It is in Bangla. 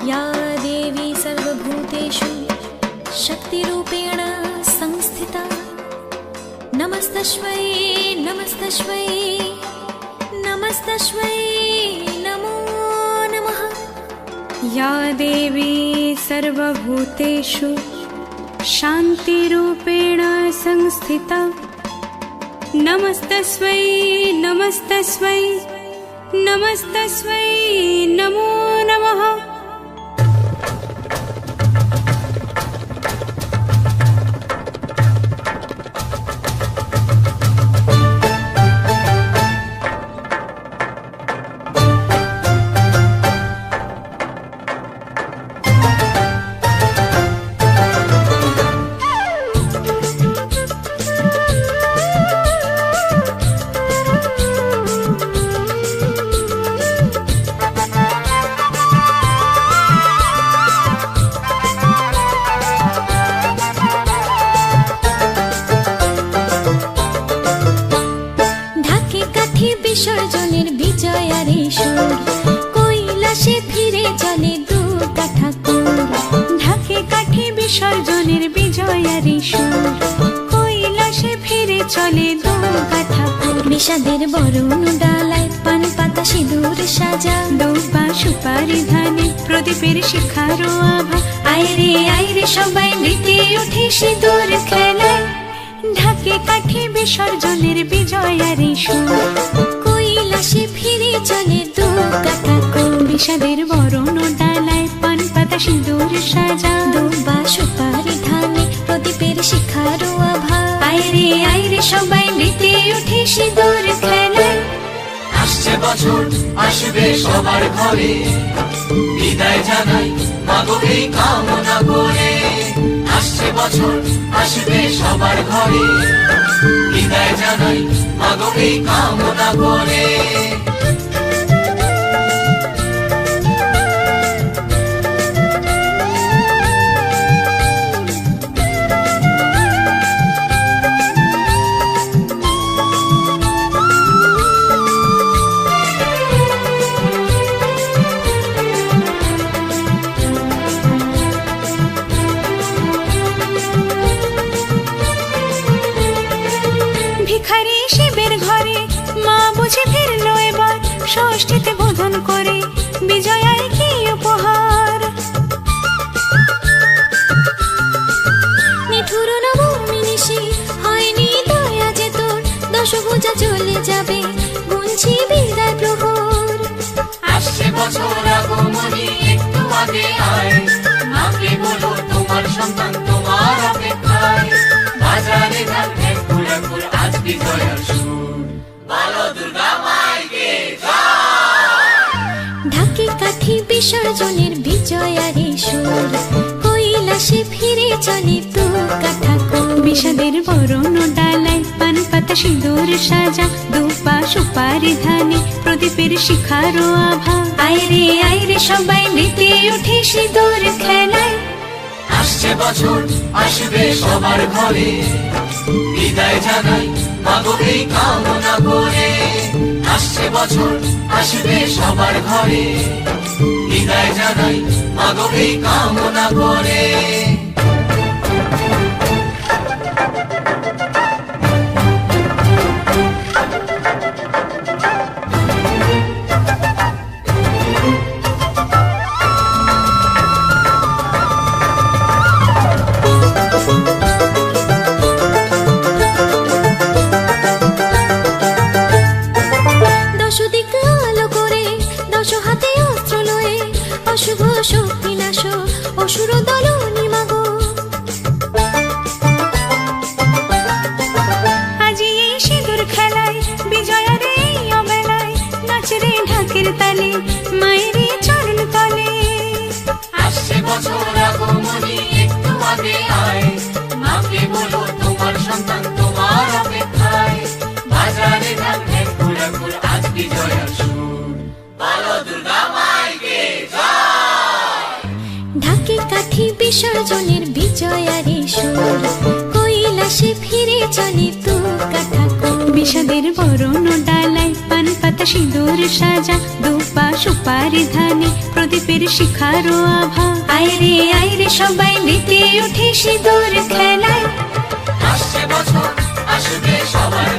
या देवी सर्वभूतेषु शक्तिरूपेण संस्थिता। नमस्तस्वै नमस्तै नमस्तस्वै नमो नमः। या देवी सर्वभूतेषु शान्तिरूपेण संस्थिता। नमस्तस्वै नमस्तस्वै नमस्तस्वै नमो नमः। বিসর্জনের বিজয়ারে সুর কৈলাসে ফিরে চলে দু কাঠা ঢাকে কাঠি বিসর্জনের বিজয়ারি সুর কৈলাসে ফিরে চলে দু কাঠা বিষাদের বরণ ডালায় পান পাতা সিঁদুর সাজা। দৌপা সুপারি ধানে প্রদীপের শিখারো আভা। আইরে আইরে সবাই মেতে উঠে সিঁদুর খেলায়। ঢাকে কাঠি বিসর্জনের বিজয়ারি সুর বরণ ডালায় পান পাতা সিঁদুর সাজা। দুবা সুপারি ধানে প্রদীপের শিখারো আভা আইরে আইরে সবাই মেতে উঠে সিঁদুর খেলায় আসছে বছর, আসবে সবার ঘরে। বিদায় জানাই মাগো এই কামনা করে। আসছে বছর, আসবে সবার ঘরে। বিদায় জানাই মাগো এই কামনা করে। শিবের ঘরে, মা বুঝে ফিরলো এবার, ষষ্ঠীতে বোধন করে বিজয়ায় কি উপহার? হয়নি যে তোর চলে যাবে বিদায় আসছে বছর বিসর্জনের বিজয়ারে সুর। কৈলাসে ফিরে চলে তু কাঠা বিষাদের বরণ ডালায় পান পাতা সিঁদুর সাজা। দুপা সুপারি ধানে প্রদীপের শিখারো আভা। আইরে আইরে সবাই মেতে উঠে সিঁদুর খেলায়। আসছে বছর আসবে সবার ঘরে। বিদায় জানাই মাগো এই কামনা করে। আসছে বছর আসবে সবার ঘরে। জানাই। মাগো এই কামনা করে। অসুর দল নিমাগো আজি এই সিঁদুর খেলায়, বিজয়ার এই অবেলায়, নাচরে ঢাকের তালে মায়ের চরণ তলে। আসছে বছর আগমনী একটু আগে আয়, মাকে বলো তোমার সন্তান তোমার অপেক্ষায়। বাজারে ধান আজ বিজয়ার সুর। বলো দুর্গা বিসর্জনের বিজয়ারে সুর কৈলাসে ফিরে চলে তু কাঠা বিষাদের বরণ ডালায় পান পাতা সিঁদুর সাজা, দুপা সুপারি ধানে প্রদীপের শিখারো আভা। আইরে আইরে সবাই মেতে উঠে সিঁদুর খেলায়। আসছে বছর, আসবে সবার